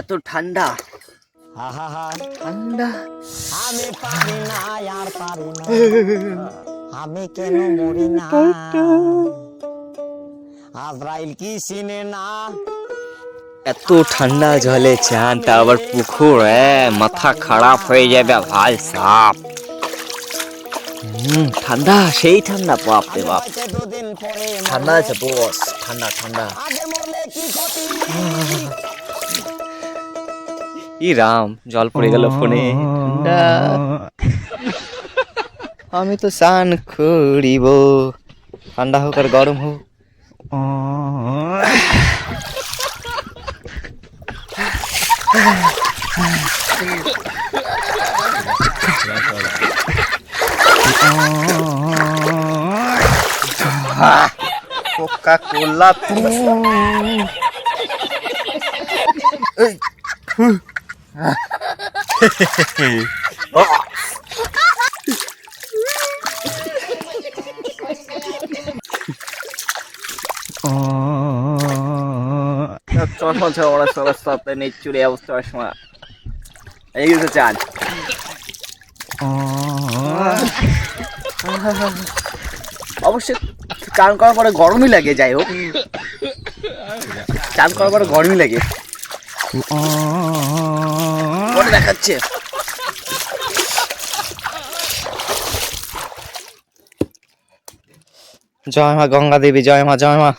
এত ঠান্ডা। ঠান্ডা। আমি পারি না আর পারি না। আমি কেন মরি না? আজরাইল কি চিনে না? এত ঠান্ডা জলে চান তা আবার পুকুর এ মাথা খারাপ হয়ে যাবে ভাই সাপ। ঠান্ডা সেই ঠান্ডা বাপ রে বাপ। ঠান্ডা আছে বস ঠান্ডা ঠান্ডা। কি ক্ষতি ই রাম জল পড়ে গেল ফোনে। ঠান্ডা। আমি তো স্নান করিব। ঠান্ডা হোক আর গরম হোক। কোকা কোলা অবস্থা সময় এই অবশ্যই চান করার পরে গরমই লাগে, যাই হোক। চান করার পরে গরমই লাগে। দেখাচ্ছে? জয় মা গঙ্গা দেবী জয় মা জয় মা।